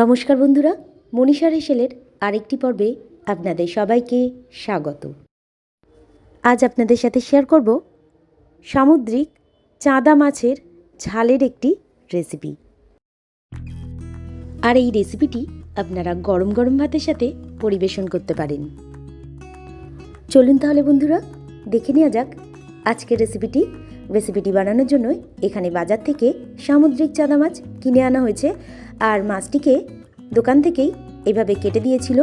নমস্কার বন্ধুরা, মনীষা রেশেলের আরেকটি পর্বে আপনাদের সবাইকে স্বাগত। আজ আপনাদের সাথে শেয়ার করব সামুদ্রিক চাঁদা মাছের ঝালের একটি রেসিপি আর এই রেসিপিটি আপনারা গরম গরম ভাতের সাথে পরিবেশন করতে পারেন। চলুন তাহলে বন্ধুরা, দেখে নেওয়া যাক আজকের রেসিপিটি রেসিপিটি বানানোর জন্য এখানে বাজার থেকে সামুদ্রিক চাঁদা মাছ কিনে আনা হয়েছে। আর মাছটিকে দোকান থেকেই এভাবে কেটে দিয়েছিল।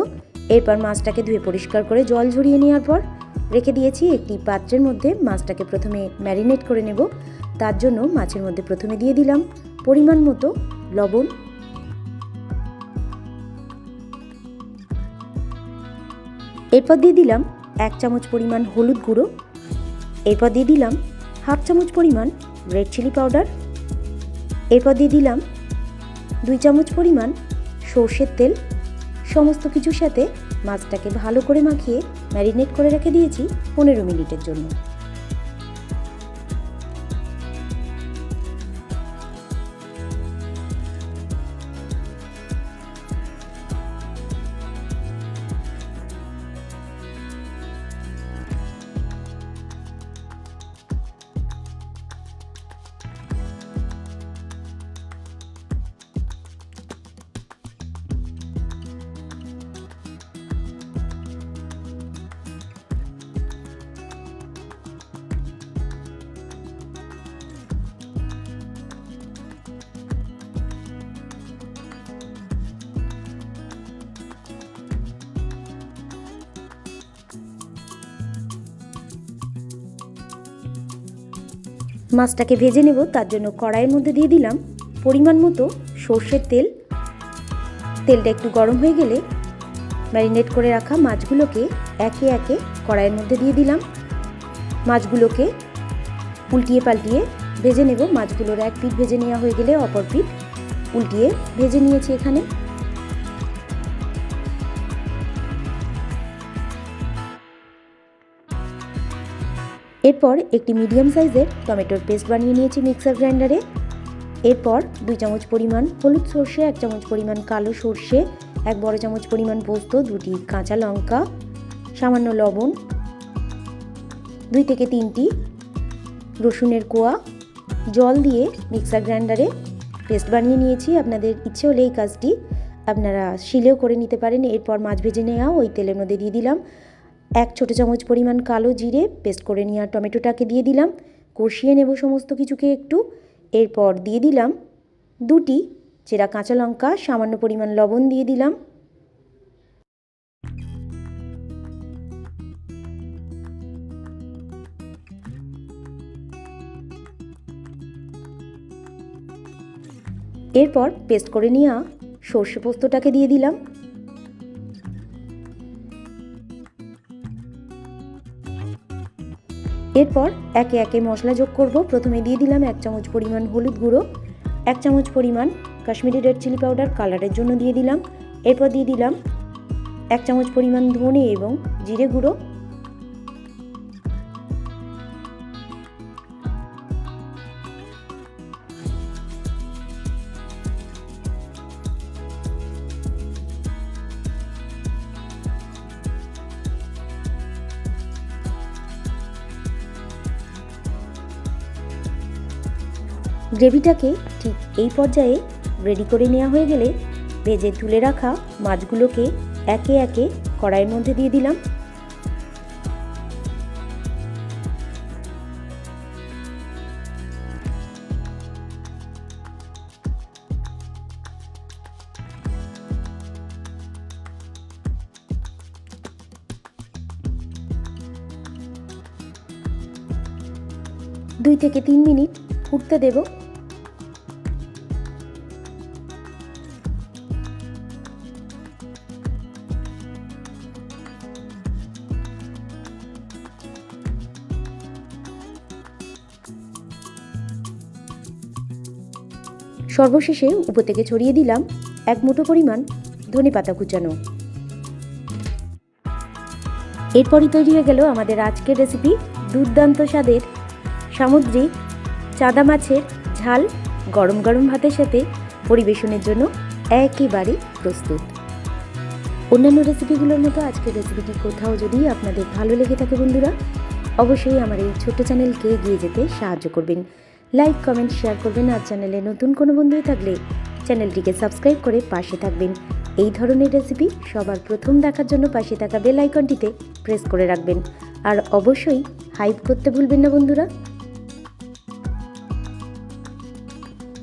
এরপর মাছটাকে ধুয়ে পরিষ্কার করে জল ঝরিয়ে নেওয়ার পর রেখে দিয়েছি একটি পাত্রের মধ্যে মাছটাকে প্রথমে ম্যারিনেট করে নেব। তার জন্য মাছের মধ্যে প্রথমে দিয়ে দিলাম পরিমাণ মতো লবণ। এরপর দিয়ে দিলাম এক চামচ পরিমাণ হলুদ গুঁড়ো। এরপর দিয়ে দিলাম হাফ চামচ পরিমাণ রেড চিলি পাউডার। এরপর দিয়ে দিলাম দুই চামচ পরিমাণ সর্ষের তেল, সমস্ত কিছুর সাথে মাছটাকে ভালো করে মাখিয়ে ম্যারিনেট করে রেখে দিয়েছি পনেরো মিনিটের জন্য। মাছটাকে ভেজে নেব, তার জন্য কড়াইয়ের মধ্যে দিয়ে দিলাম পরিমাণ মতো সর্ষের তেল। তেলটা একটু গরম হয়ে গেলে ম্যারিনেট করে রাখা মাছগুলোকে একে একে কড়াইয়ের মধ্যে দিয়ে দিলাম। মাছগুলোকে উল্টিয়ে পাল্টিয়ে ভেজে নেব। মাছগুলোর এক পিঠ ভেজে নেওয়া হয়ে গেলে অপর পিঠ উল্টিয়ে ভেজে নিয়েছি এখানে। এরপর একটি মিডিয়াম সাইজের টমেটোর পেস্ট বানিয়ে নিয়েছি মিক্সার গ্রাইন্ডারে। এরপর দুই চামচ পরিমাণ হলুদ সর্ষে, এক চামচ পরিমাণ কালো সর্ষে, এক বড় চামচ পরিমাণ পোস্ত, দুটি কাঁচা লঙ্কা, সামান্য লবণ, দুই থেকে তিনটি রসুনের কোয়া, জল দিয়ে মিক্সার গ্রাইন্ডারে পেস্ট বানিয়ে নিয়েছি। আপনাদের ইচ্ছে হলে এই কাজটি আপনারা শিলেও করে নিতে পারেন। এরপর মাছ ভেজে নেওয়া, ওই তেলের মধ্যে দিয়ে দিলাম। এক ছোটো চামচ পরিমাণ কালো জিরে পেস্ট করে নেওয়া টমেটোটাকে দিয়ে দিলাম। কষিয়ে নেব সমস্ত কিছুকে একটু। এরপর দিয়ে দিলাম দুটি চেরা কাঁচা লঙ্কা, সামান্য পরিমাণ লবণ দিয়ে দিলাম। এরপর পেস্ট করে নেওয়া সর্ষে পোস্তটাকে দিয়ে দিলাম। এরপর একে একে মশলা যোগ করব। প্রথমে দিয়ে দিলাম এক চামচ পরিমাণ হলুদ গুঁড়ো, এক চামচ পরিমাণ কাশ্মীরি রেড চিলি পাউডার কালারের জন্য দিয়ে দিলাম। এরপর দিয়ে দিলাম এক চামচ পরিমাণ ধনে এবং জিরে গুঁড়ো গ্রেভিটাকে ঠিক এই পর্যায়ে রেডি করে নেওয়া হয়ে গেলে ভেজে তুলে রাখা মাছগুলোকে একে একে কড়াইয়ের মধ্যে দিয়ে দিলাম। দুই থেকে তিন মিনিট ফুটতে দেব। সর্বশেষে উপর থেকে ছড়িয়ে দিলাম এক মুঠো পরিমাণ ধনে পাতা কুচানো। এরপরই তৈরি হয়ে গেল আমাদের আজকের রেসিপি দুর্দান্ত স্বাদের সামুদ্রিক চাঁদা মাছের ঝাল গরম গরম ভাতের সাথে পরিবেশনের জন্য একেবারে প্রস্তুত। অন্যান্য রেসিপিগুলোর মতো আজকের রেসিপিটি কোথাও যদি আপনাদের ভালো লেগে থাকে বন্ধুরা, অবশ্যই আমার এই ছোট্ট চ্যানেলকে এগিয়ে যেতে সাহায্য করবেন। লাইক কমেন্ট শেয়ার করবেন আর চ্যানেলে নতুন কোনো বন্ধুই থাকলে চ্যানেলটিকে সাবস্ক্রাইব করে পাশে থাকবেন। এই ধরনের রেসিপি সবার প্রথম দেখার জন্য পাশে থাকা বেল আইকনটিতে প্রেস করে রাখবেন। আর অবশ্যই হাইপ করতে ভুলবেন না বন্ধুরা।